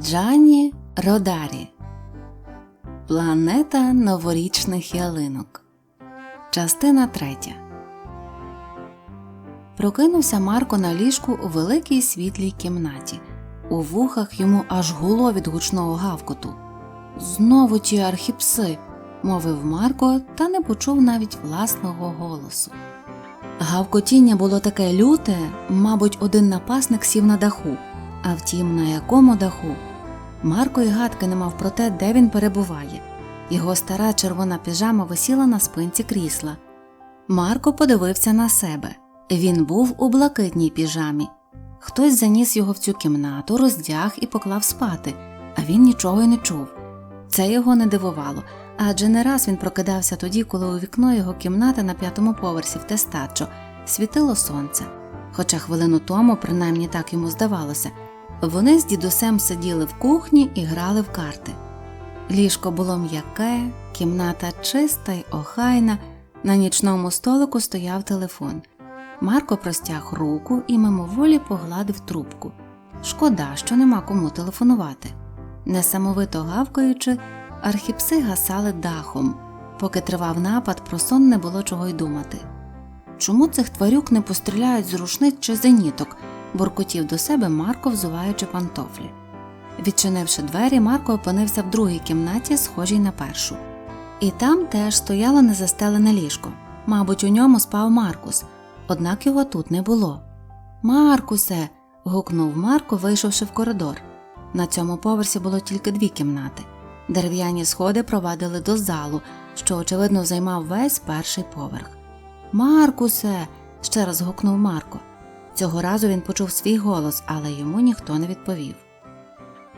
Джані Родарі Планета новорічних ялинок. Частина третя. Прокинувся Марко на ліжку у великій світлій кімнаті. У вухах йому аж гуло від гучного гавкоту. Знову ті архіпси, мовив Марко, та не почув навіть власного голосу. Гавкотіння було таке люте, мабуть, один напасник сів на даху. А втім, на якому даху? Марко й гадки не мав про те, де він перебуває. Його стара червона піжама висіла на спинці крісла. Марко подивився на себе. Він був у блакитній піжамі. Хтось заніс його в цю кімнату, роздяг і поклав спати, а він нічого й не чув. Це його не дивувало, адже не раз він прокидався тоді, коли у вікно його кімнати на п'ятому поверсі в Тестачо світило сонце. Хоча хвилину тому, принаймні так йому здавалося, вони з дідусем сиділи в кухні і грали в карти. Ліжко було м'яке, кімната чиста й охайна, на нічному столику стояв телефон. Марко простяг руку і мимоволі погладив трубку. Шкода, що нема кому телефонувати. Несамовито гавкаючи, архіпси гасали дахом. Поки тривав напад, про сон не було чого й думати. Чому цих тварюк не постріляють з рушниць чи зеніток? Буркотів до себе Марко, взуваючи пантофлі. Відчинивши двері, Марко опинився в другій кімнаті, схожій на першу. І там теж стояло незастелене ліжко. Мабуть, у ньому спав Маркус, однак його тут не було. Маркусе. гукнув Марко, вийшовши в коридор. На цьому поверсі було тільки дві кімнати. Дерев'яні сходи провадили до залу, що, очевидно, займав весь перший поверх. Маркусе. ще раз гукнув Марко. Цього разу він почув свій голос, але йому ніхто не відповів.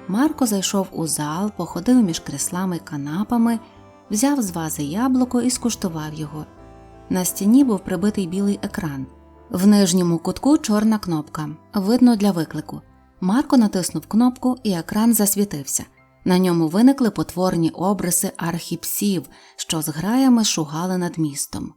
Марко зайшов у зал, походив між креслами й канапами, взяв з вази яблуко і скуштував його. На стіні був прибитий білий екран. В нижньому кутку чорна кнопка, видно для виклику. Марко натиснув кнопку, і екран засвітився. На ньому виникли потворні обриси архіпсів, що з граями шугали над містом.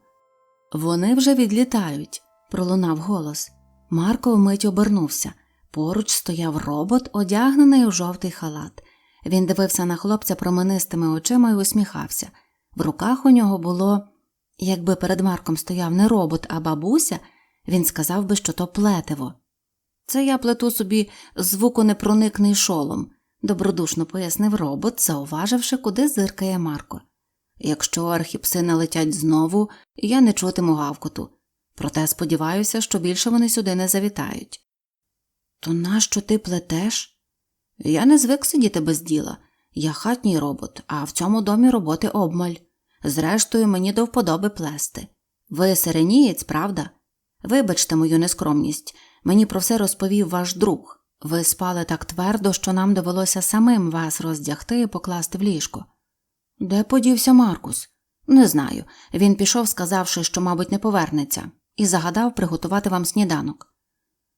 Вони вже відлітають, пролунав голос. Марко вмить обернувся. Поруч стояв робот, одягнений у жовтий халат. Він дивився на хлопця променистими очима і усміхався. В руках у нього було, якби перед Марком стояв не робот, а бабуся, він сказав би, що то плетиво. Це я плету собі звуконепроникний шолом, добродушно пояснив робот, зауваживши, куди зиркає Марко. Якщо архіпси налетять знову, я не чутиму гавкоту. Проте сподіваюся, що більше вони сюди не завітають. То нащо ти плетеш? Я не звик сидіти без діла. Я хатній робот, а в цьому домі роботи обмаль. Зрештою, мені до вподоби плести. Ви сиренієць, правда? Вибачте мою нескромність, мені про все розповів ваш друг. Ви спали так твердо, що нам довелося самим вас роздягти і покласти в ліжко. Де подівся Маркус? Не знаю. Він пішов, сказавши, що, мабуть, не повернеться, і загадав приготувати вам сніданок.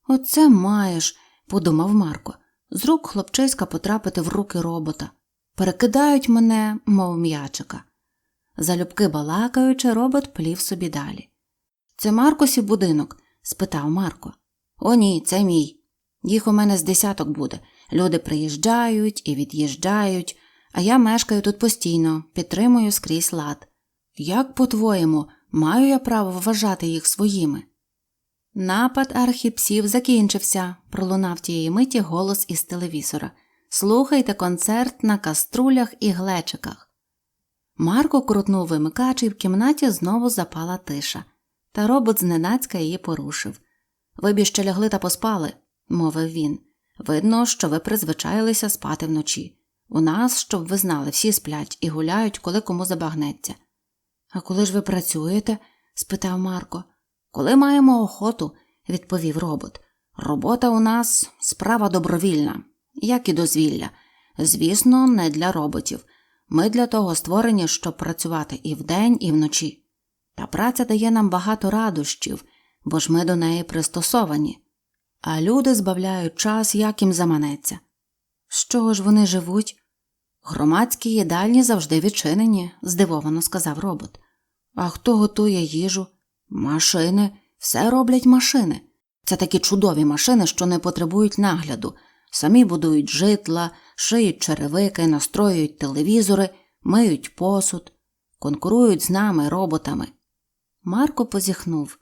Оце маєш, подумав Марко, з рук хлопчиська потрапити в руки робота. Перекидають мене, мов м'ячика. Залюбки балакаючи, робот плів собі далі. Це Маркусів будинок? спитав Марко. О, ні, це мій. Їх у мене з десяток буде. Люди приїжджають і від'їжджають, а я мешкаю тут постійно, підтримую скрізь лад. Як, по-твоєму, маю я право вважати їх своїми? Напад архіпсів закінчився, пролунав тієї миті голос із телевізора. Слухайте концерт на каструлях і глечиках. Марко крутнув вимикач і в кімнаті знову запала тиша, та робот зненацька її порушив. Ви б ще лягли та поспали, мовив він. Видно, що ви призвичаїлися спати вночі. У нас, щоб ви знали, всі сплять і гуляють, коли кому забагнеться. А коли ж ви працюєте? спитав Марко. Коли маємо охоту, відповів робот. Робота у нас справа добровільна, як і дозвілля. Звісно, не для роботів. Ми для того створені, щоб працювати і вдень, і вночі. Та праця дає нам багато радощів, бо ж ми до неї пристосовані, а люди збавляють час, як їм заманеться. З чого ж вони живуть? Громадські їдальні завжди відчинені, здивовано сказав робот. А хто готує їжу? Машини, все роблять машини. Це такі чудові машини, що не потребують нагляду, самі будують житла, шиють черевики, настроюють телевізори, миють посуд, конкурують з нами, роботами. Марко позіхнув.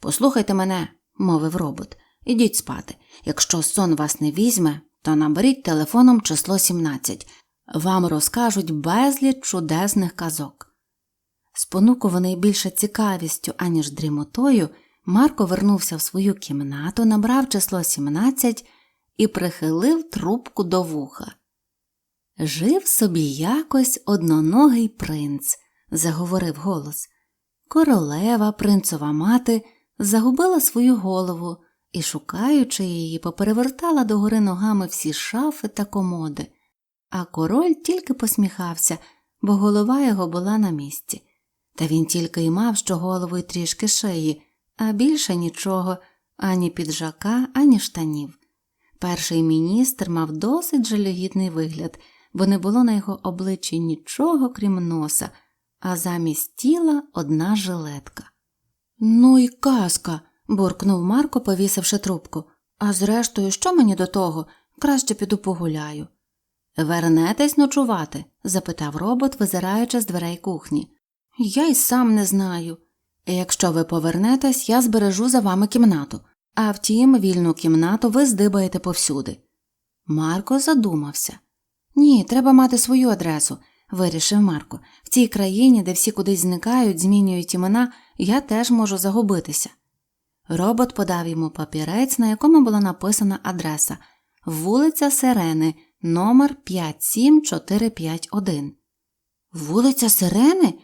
Послухайте мене, мовив робот, ідіть спати. Якщо сон вас не візьме, то наберіть телефоном число 17. Вам розкажуть безліч чудесних казок. Спонукуваний більше цікавістю, аніж дрімотою, Марко вернувся в свою кімнату, набрав число 17 і прихилив трубку до вуха. Жив собі якось одноногий принц, заговорив голос. Королева, принцова мати, загубила свою голову і, шукаючи її, поперевертала догори ногами всі шафи та комоди, а король тільки посміхався, бо голова його була на місці. Та він тільки й мав що голову й трішки шиї, а більше нічого, ані піджака, ані штанів. Перший міністр мав досить жалюгідний вигляд, бо не було на його обличчі нічого, крім носа, а замість тіла одна жилетка. Ну й казка. буркнув Марко, повісивши трубку. А зрештою, що мені до того? Краще піду погуляю. Вернетесь ночувати? запитав робот, визираючи з дверей кухні. Я й сам не знаю. Якщо ви повернетесь, я збережу за вами кімнату, а втім, вільну кімнату ви здибаєте повсюди. Марко задумався. Ні, треба мати свою адресу, вирішив Марко. В цій країні, де всі кудись зникають, змінюють імена, я теж можу загубитися. Робот подав йому папірець, на якому була написана адреса вулиця Сирени, номер 57451. Вулиця Сирени?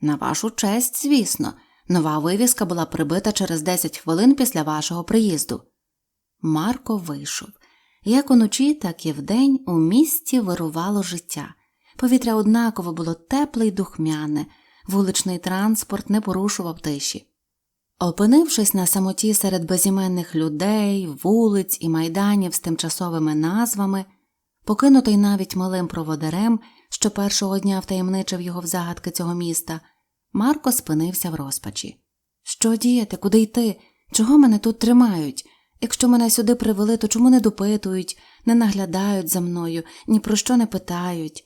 На вашу честь, звісно. Нова вивіска була прибита через 10 хвилин після вашого приїзду. Марко вийшов. Як уночі, так і вдень у місті вирувало життя. Повітря однаково було тепле й духмяне, вуличний транспорт не порушував тиші. Опинившись на самоті серед безіменних людей, вулиць і майданів з тимчасовими назвами, покинутий навіть малим проводарем, що першого дня втаємничив його в загадки цього міста, Марко спинився в розпачі. Що діяти, куди йти? Чого мене тут тримають? Якщо мене сюди привели, то чому не допитують, не наглядають за мною, ні про що не питають?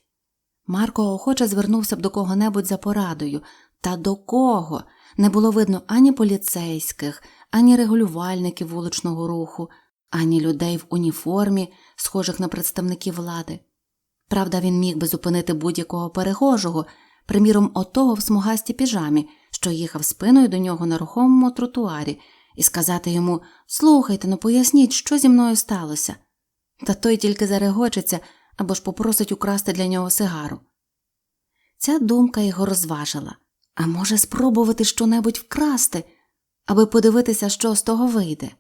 Марко охоче звернувся б до кого-небудь за порадою. Та до кого? Не було видно ані поліцейських, ані регулювальників вуличного руху, ані людей в уніформі, схожих на представників влади. Правда, він міг би зупинити будь-якого перехожого, приміром, отого в смугастій піжамі, що їхав спиною до нього на рухомому тротуарі, і сказати йому Слухайте, ну поясніть, що зі мною сталося. Та той тільки зарегочеться або ж попросить украсти для нього сигару. Ця думка його розважила а може, спробувати щонебудь вкрасти, аби подивитися, що з того вийде.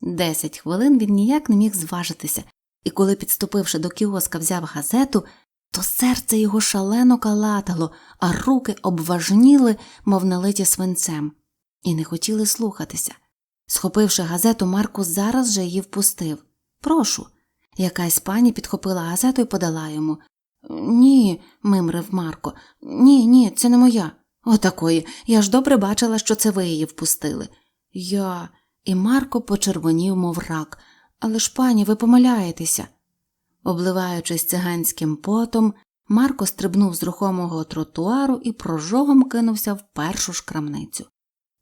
Десять хвилин він ніяк не міг зважитися, і коли, підступивши до кіоска, взяв газету, то серце його шалено калатало, а руки обважніли, мов налиті свинцем, і не хотіли слухатися. Схопивши газету, Марко зараз же її впустив. Прошу. Якась пані підхопила газету і подала йому. Ні, мимрив Марко. Ні, ні, це не моя. Отакої. Я ж добре бачила, що це ви її впустили. Я. І Марко почервонів, мов рак. Але ж, пані, ви помиляєтеся. Обливаючись циганським потом, Марко стрибнув з рухомого тротуару і прожогом кинувся в першу ж крамницю.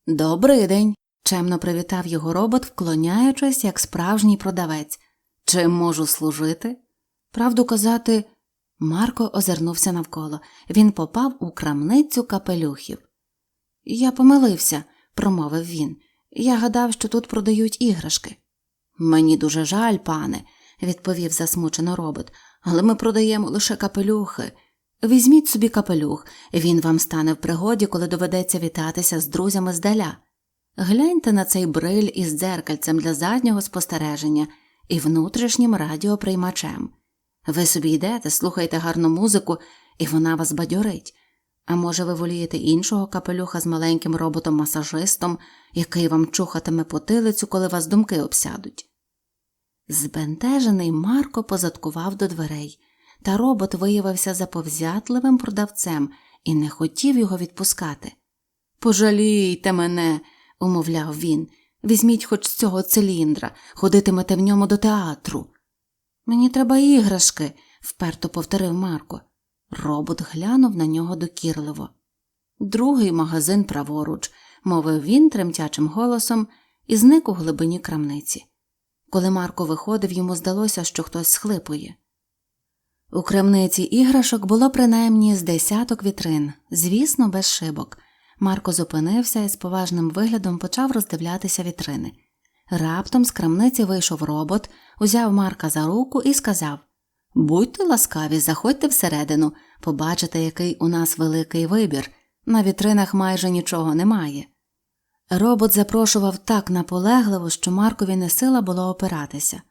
Добрий день. чемно привітав його робот, вклоняючись, як справжній продавець. Чим можу служити? Правду казати, Марко озирнувся навколо. Він попав у крамницю капелюхів. Я помилився, промовив він. Я гадав, що тут продають іграшки. Мені дуже жаль, пане, відповів засмучено робот, але ми продаємо лише капелюхи. Візьміть собі капелюх, він вам стане в пригоді, коли доведеться вітатися з друзями здаля. Гляньте на цей бриль із дзеркальцем для заднього спостереження і внутрішнім радіоприймачем. Ви собі йдете, слухаєте гарну музику, і вона вас бадьорить. А може, ви волієте іншого капелюха з маленьким роботом-масажистом, який вам чухатиме потилицю, коли вас думки обсядуть. Збентежений Марко позадкував до дверей, та робот виявився заповзятливим продавцем і не хотів його відпускати. Пожалійте мене, умовляв він, візьміть хоч з цього циліндра, ходитимете в ньому до театру. Мені треба іграшки, вперто повторив Марко. Робот глянув на нього докірливо. Другий магазин праворуч, мовив він тремтячим голосом і зник у глибині крамниці. Коли Марко виходив, йому здалося, що хтось схлипує. У крамниці іграшок було принаймні з десяток вітрин, звісно, без шибок. Марко зупинився і з поважним виглядом почав роздивлятися вітрини. Раптом з крамниці вийшов робот, узяв Марка за руку і сказав Будьте ласкаві, заходьте всередину, побачите, який у нас великий вибір. На вітринах майже нічого немає. Робот запрошував так наполегливо, що Маркові не сила було опиратися.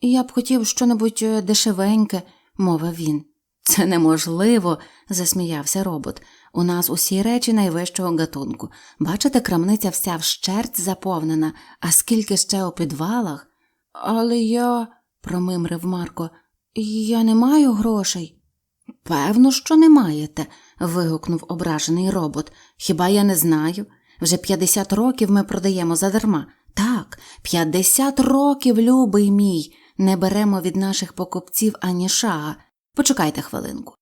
Я б хотів щонебудь е, дешевеньке, мовив він. Це неможливо, засміявся робот. У нас усі речі найвищого гатунку. Бачите, крамниця вся вщерть заповнена, а скільки ще у підвалах. Але я, промимрив Марко, я не маю грошей. Певно, що не маєте. вигукнув ображений робот. Хіба я не знаю? Вже 50 років ми продаємо задарма. Так, 50 років, любий мій, не беремо від наших покупців ані шага. Почекайте хвилинку.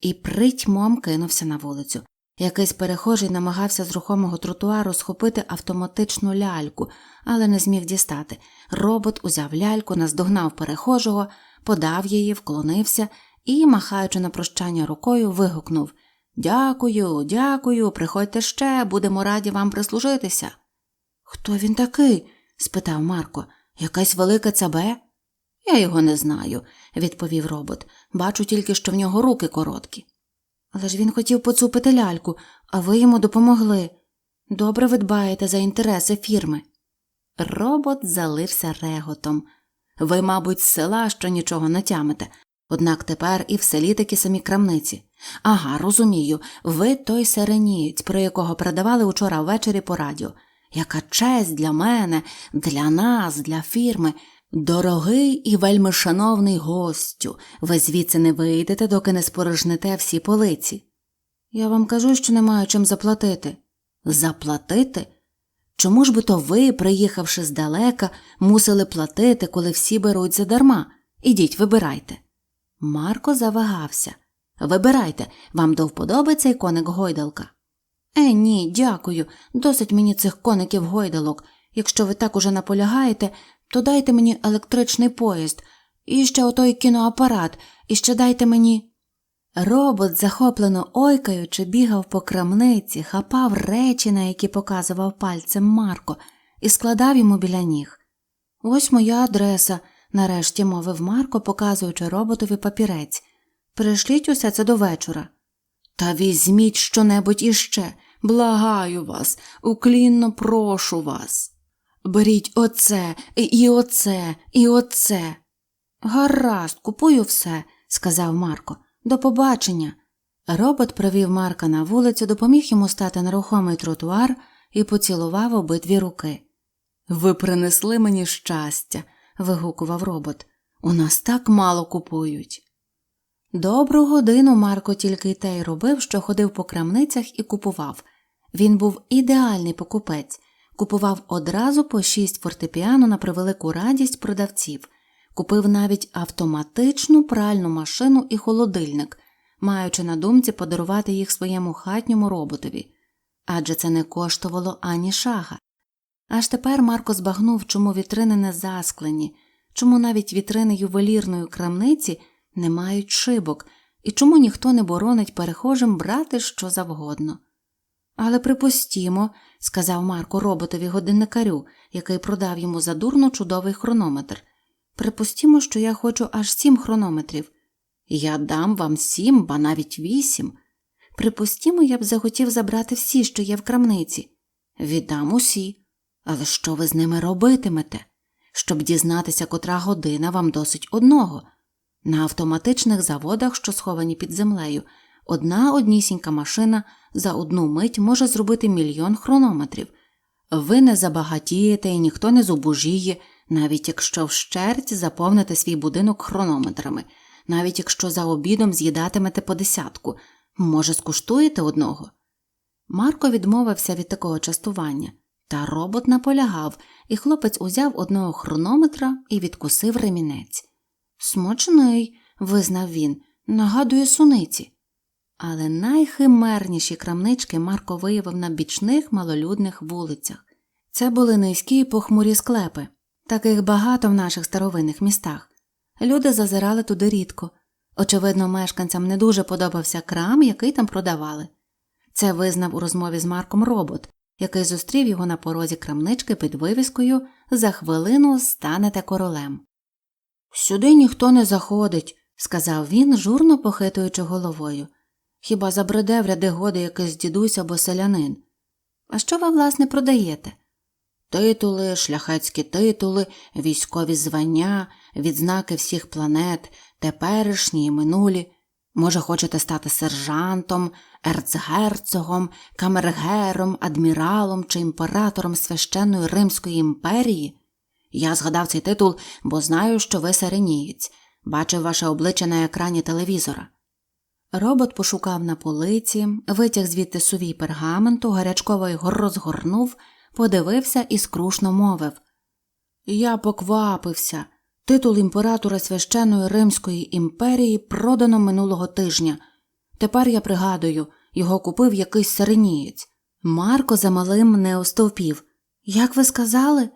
І притьмом кинувся на вулицю. Якийсь перехожий намагався з рухомого тротуару схопити автоматичну ляльку, але не зміг дістати. Робот узяв ляльку, наздогнав перехожого, подав її, вклонився і, махаючи на прощання рукою, вигукнув Дякую, дякую, приходьте ще, будемо раді вам прислужитися. Хто він такий? спитав Марко. Якась велика цабе? Я його не знаю, відповів робот. Бачу тільки, що в нього руки короткі. Але ж він хотів поцупити ляльку, а ви йому допомогли. Добре ви дбаєте за інтереси фірми. Робот залився реготом. Ви, мабуть, з села що нічого не тямите, однак тепер і в селі такі самі крамниці. Ага, розумію, ви той сиренієць, про якого передавали учора ввечері по радіо. Яка честь для мене, для нас, для фірми. Дорогий і вельми шановний гостю, ви звідси не вийдете, доки не спорожнете всі полиці. Я вам кажу, що не маю чим заплатити. Заплатити? Чому ж би то ви, приїхавши здалека, мусили платити, коли всі беруть задарма? Ідіть, вибирайте. Марко завагався. Вибирайте, вам до вподоби цей коник гойдалка. Е, ні, дякую. Досить мені цих коників гойдалок. Якщо ви так уже наполягаєте, то дайте мені електричний поїзд, і ще отой кіноапарат, і ще дайте мені. Робот, захоплено ойкаючи, бігав по крамниці, хапав речі, на які показував пальцем Марко, і складав йому біля ніг. Ось моя адреса, нарешті мовив Марко, показуючи роботові папірець. Пришліть усе це до вечора. Та візьміть щонебудь іще, благаю вас, уклінно прошу вас. Беріть оце, і оце, і оце. Гаразд, купую все, сказав Марко. До побачення. Робот провів Марка на вулицю, допоміг йому стати на рухомий тротуар і поцілував обидві руки. Ви принесли мені щастя, вигукував робот. У нас так мало купують. Добру годину Марко тільки й те й робив, що ходив по крамницях і купував. Він був ідеальний покупець, купував одразу по шість фортепіано на превелику радість продавців, купив навіть автоматичну пральну машину і холодильник, маючи на думці подарувати їх своєму хатньому роботові. Адже це не коштувало ані шага. Аж тепер Марко збагнув, чому вітрини не засклені, чому навіть вітрини ювелірної крамниці не мають шибок і чому ніхто не боронить перехожим брати що завгодно. Але припустімо, сказав Марко роботові годинникарю, який продав йому задурно чудовий хронометр. Припустімо, що я хочу аж сім хронометрів. Я дам вам сім, ба навіть вісім. Припустімо, я б захотів забрати всі, що є в крамниці. Віддам усі. Але що ви з ними робитимете? Щоб дізнатися, котра година вам досить одного. На автоматичних заводах, що сховані під землею, одна однісінька машина за одну мить може зробити мільйон хронометрів. Ви не забагатієте і ніхто не зубожіє, навіть якщо вщерть заповните свій будинок хронометрами, навіть якщо за обідом з'їдатимете по десятку, може, скуштуєте одного. Марко відмовився від такого частування, та робот наполягав, і хлопець узяв одного хронометра і відкусив ремінець. Смачний, визнав він, нагадує суниці. Але найхимерніші крамнички Марко виявив на бічних малолюдних вулицях. Це були низькі й похмурі склепи. Таких багато в наших старовинних містах. Люди зазирали туди рідко. Очевидно, мешканцям не дуже подобався крам, який там продавали. Це визнав у розмові з Марком робот, який зустрів його на порозі крамнички під вивіскою За хвилину станете королем. Сюди ніхто не заходить, сказав він, журно похитуючи головою. Хіба забреде в ряди годи якийсь дідусь або селянин. А що ви, власне, продаєте? Титули, шляхетські титули, військові звання, відзнаки всіх планет, теперішні і минулі. Може, хочете стати сержантом, ерцгерцогом, камергером, адміралом чи імператором священної Римської імперії? Я згадав цей титул, бо знаю, що ви сиренієць, бачив ваше обличчя на екрані телевізора. Робот пошукав на полиці, витяг звідти сувій пергаменту, гарячково його розгорнув, подивився і скрушно мовив Я поквапився. Титул імператора священної Римської імперії продано минулого тижня. Тепер я пригадую, його купив якийсь сиренієць. Марко за малим не остовпів. Як ви сказали?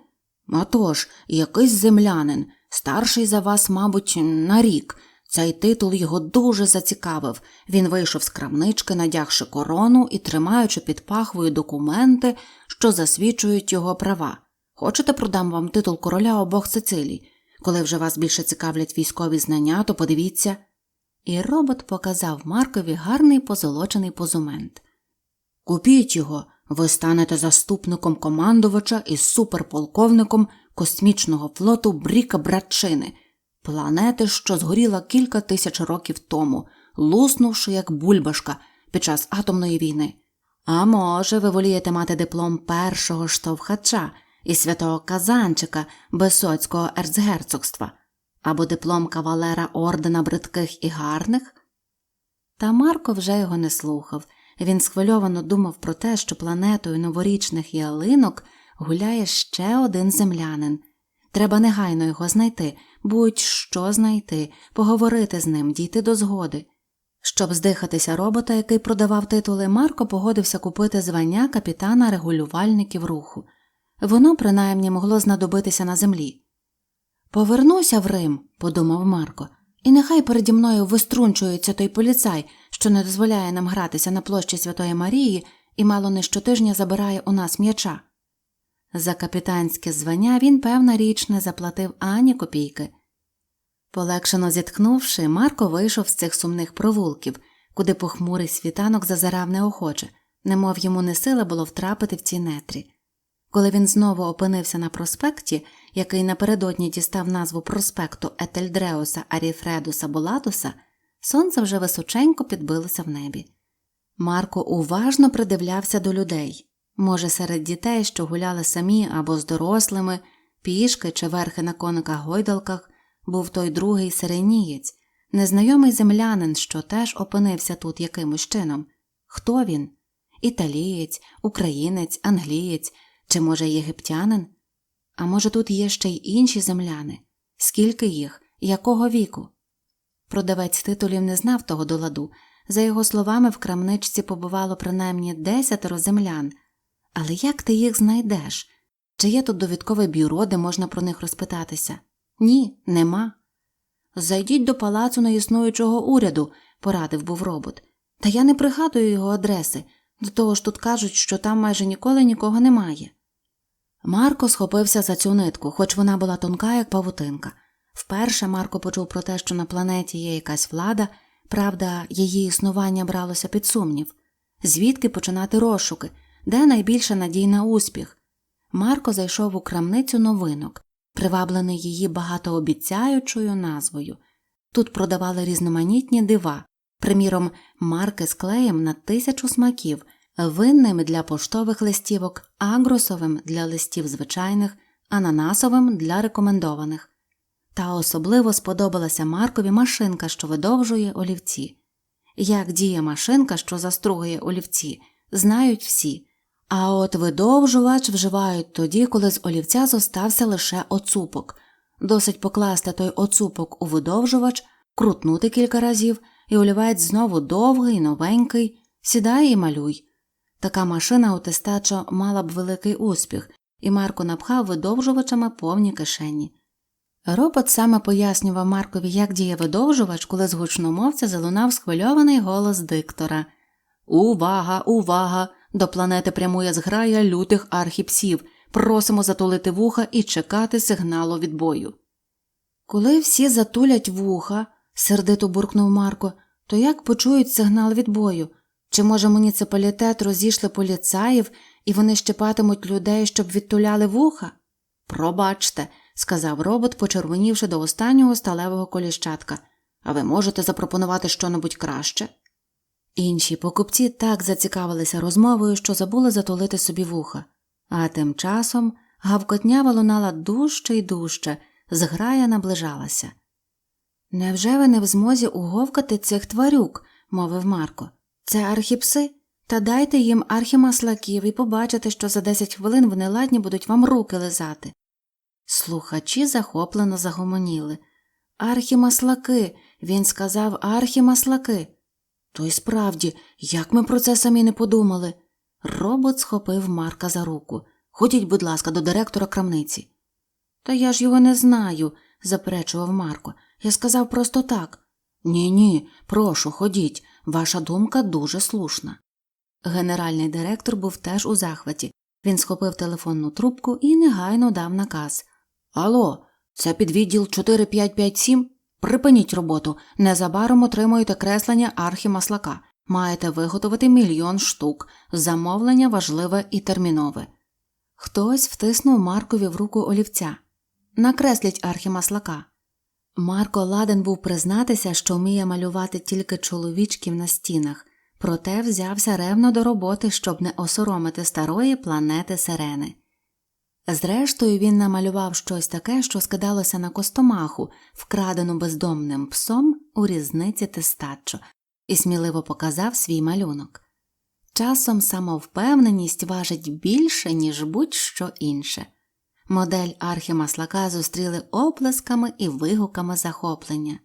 «А тож, якийсь землянин, старший за вас, мабуть, на рік. Цей титул його дуже зацікавив. Він вийшов з крамнички, надягши корону і тримаючи під пахвою документи, що засвідчують його права. Хочете, продам вам титул короля обох Сицилій? Коли вже вас більше цікавлять військові знання, то подивіться. І робот показав Маркові гарний позолочений позумент. Купіть його, ви станете заступником командувача і суперполковником космічного флоту Бріка Братчини, планети, що згоріла кілька тисяч років тому, луснувши як бульбашка під час атомної війни. А може, ви волієте мати диплом першого штовхача і святого Казанчика Бесоцького ерцгерцогства або диплом кавалера ордена бридких і гарних? Та Марко вже його не слухав. Він схвильовано думав про те, що планетою новорічних ялинок гуляє ще один землянин. Треба негайно його знайти, будь-що знайти, поговорити з ним, дійти до згоди. Щоб здихатися робота, який продавав титули, Марко погодився купити звання капітана регулювальників руху. Воно, принаймні, могло знадобитися на землі. Повернуся в Рим, подумав Марко, і нехай переді мною виструнчується той поліцай, що не дозволяє нам гратися на площі Святої Марії і мало не щотижня забирає у нас м'яча. За капітанське звання він, певна річ, не заплатив ані копійки. Полегшено зітхнувши, Марко вийшов з цих сумних провулків, куди похмурий світанок зазирав неохоче, немов йому не сила було втрапити в ці нетрі. Коли він знову опинився на проспекті, який напередодні дістав назву проспекту Етельдреуса Аріфредуса Булатуса, сонце вже височенько підбилося в небі. Марко уважно придивлявся до людей може, серед дітей, що гуляли самі або з дорослими, пішки чи верхи на кониках гойдалках, був той другий сиренієць, незнайомий землянин, що теж опинився тут якимось чином. Хто він? Італієць, українець, англієць чи, може, єгиптянин? А може, тут є ще й інші земляни? Скільки їх, якого віку? Продавець титулів не знав того до ладу. За його словами, в крамничці побувало принаймні десятеро землян. Але як ти їх знайдеш? Чи є тут довідкове бюро, де можна про них розпитатися? Ні, нема. Зайдіть до палацу неіснуючого уряду, порадив був робот. Та я не пригадую його адреси, до того ж тут кажуть, що там майже ніколи нікого немає. Марко схопився за цю нитку, хоч вона була тонка, як павутинка. Вперше Марко почув про те, що на планеті є якась влада, правда, її існування бралося під сумнів. Звідки починати розшуки, де найбільша надій на успіх? Марко зайшов у крамницю новинок, приваблений її багатообіцяючою назвою. Тут продавали різноманітні дива, приміром, марки з клеєм на тисячу смаків, винним для поштових листівок, агросовим для листів звичайних, ананасовим для рекомендованих. Та особливо сподобалася Маркові машинка, що видовжує олівці. Як діє машинка, що застругує олівці, знають всі. А от видовжувач вживають тоді, коли з олівця зостався лише оцупок. Досить покласти той оцупок у видовжувач, крутнути кілька разів, і олівець знову довгий, новенький, сідай і малюй. Така машина у тестачо мала б великий успіх, і Марко напхав видовжувачами повні кишені. Робот саме пояснював Маркові, як діє видовжувач, коли з гучномовця залунав схвильований голос диктора. Увага, увага! До планети прямує зграя лютих архіпсів. Просимо затулити вуха і чекати сигналу відбою. Коли всі затулять вуха, сердито буркнув Марко, то як почують сигнал відбою? Чи, може, муніципалітет розійшли поліцаїв і вони щепатимуть людей, щоб відтуляли вуха? Пробачте, сказав робот, почервонівши до останнього сталевого коліщатка. А ви можете запропонувати щонебудь краще? Інші покупці так зацікавилися розмовою, що забули затулити собі вуха, а тим часом гавкотня лунала дужче й дужче, зграя наближалася. Невже ви не в змозі уговкати цих тварюк? мовив Марко. Це архіпси? Та дайте їм архімаслаків і побачите, що за 10 хвилин вони ладні будуть вам руки лизати. Слухачі захоплено загомоніли. Архімаслаки. Він сказав архімаслаки. То й справді, як ми про це самі не подумали. Робот схопив Марка за руку. Ходіть, будь ласка, до директора крамниці. Та я ж його не знаю, заперечував Марко. Я сказав просто так. Ні, ні, прошу, ходіть. Ваша думка дуже слушна. Генеральний директор був теж у захваті. Він схопив телефонну трубку і негайно дав наказ. Алло, це підвідділ 4557? Припиніть роботу. Незабаром отримуєте креслення архімаслака. Маєте виготовити мільйон штук. Замовлення важливе і термінове. Хтось втиснув Маркові в руку олівця. Накресліть архімаслака. Марко ладен був признатися, що вміє малювати тільки чоловічків на стінах, проте взявся ревно до роботи, щоб не осоромити старої планети сирени. Зрештою, він намалював щось таке, що скидалося на костомаху, вкрадену бездомним псом у різниці тестачо, і сміливо показав свій малюнок. Часом самовпевненість важить більше, ніж будь-що інше. Модель архімаслака зустріли оплесками і вигуками захоплення.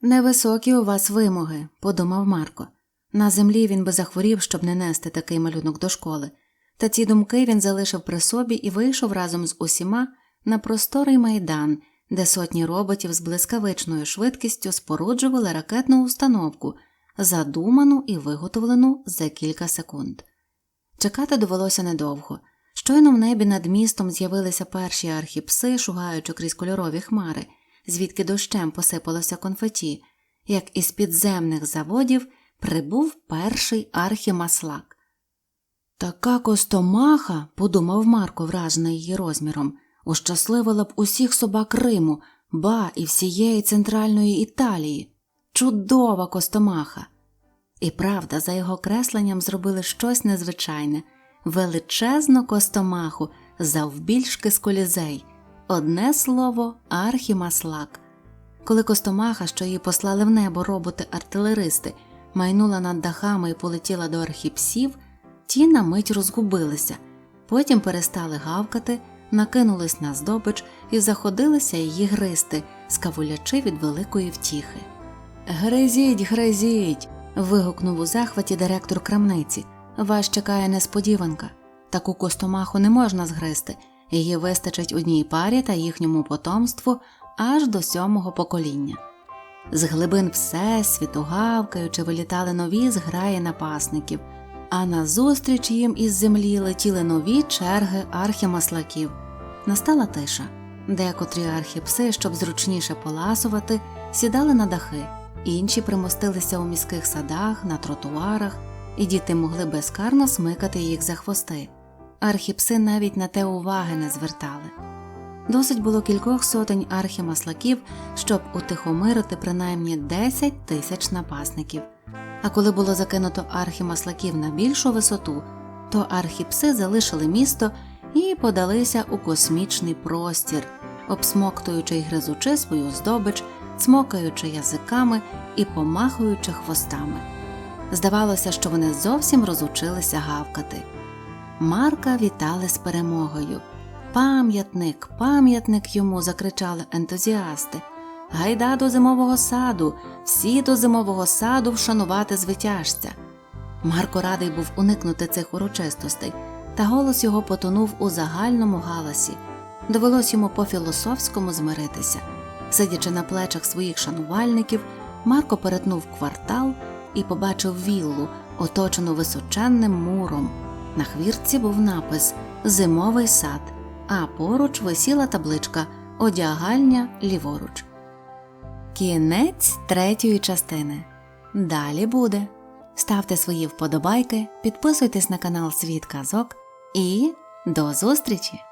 Невисокі у вас вимоги, подумав Марко. На землі він би захворів, щоб не нести такий малюнок до школи, та ці думки він залишив при собі і вийшов разом з усіма на просторий майдан, де сотні роботів з блискавичною швидкістю споруджували ракетну установку, задуману і виготовлену за кілька секунд. Чекати довелося недовго. Щойно в небі над містом з'явилися перші архіпси, шугаючи крізь кольорові хмари, звідки дощем посипалося конфеті, як із підземних заводів прибув перший архімаслак. Така костомаха, подумав Марко, вражений її розміром, ощасливила б усіх собак Риму, ба і всієї центральної Італії. Чудова костомаха. І правда, за його кресленням зробили щось незвичайне величезну костомаху завбільшки з колізей, одне слово архімаслак. Коли костомаха, що її послали в небо роботи-артилеристи, майнула над дахами і полетіла до архіпсів, ті на мить розгубилися, потім перестали гавкати, накинулись на здобич і заходилися її гризти, скавулячи від великої втіхи. Гризіть, гризіть. вигукнув у захваті директор крамниці. Вас чекає несподіванка. Таку костомаху не можна згризти, її вистачить одній парі та їхньому потомству аж до сьомого покоління. З глибин Всесвіту, гавкаючи, вилітали нові зграї напасників, а назустріч їм із землі летіли нові черги архімаслаків. Настала тиша. Декотрі архіпси, щоб зручніше поласувати, сідали на дахи, інші примостилися у міських садах, на тротуарах і діти могли безкарно смикати їх за хвости. Архіпси навіть на те уваги не звертали. Досить було кількох сотень архімаслаків, щоб утихомирити принаймні 10 тисяч напасників. А коли було закинуто архімаслаків на більшу висоту, то архіпси залишили місто і подалися у космічний простір, обсмоктуючи й гризучи свою здобич, цмокаючи язиками і помахуючи хвостами. Здавалося, що вони зовсім розучилися гавкати. Марка вітали з перемогою. Пам'ятник, пам'ятник йому закричали ентузіасти. Гайда до зимового саду, всі до зимового саду вшанувати звитяжця. Марко радий був уникнути цих урочистостей, та голос його потонув у загальному галасі. Довелось йому по-філософському змиритися. Сидячи на плечах своїх шанувальників, Марко перетнув квартал і побачив віллу, оточену височенним муром. На хвіртці був напис Зимовий сад, а поруч висіла табличка Одягальня ліворуч. Кінець третьої частини. Далі буде. Ставте свої вподобайки, підписуйтесь на канал Світ Казок і до зустрічі!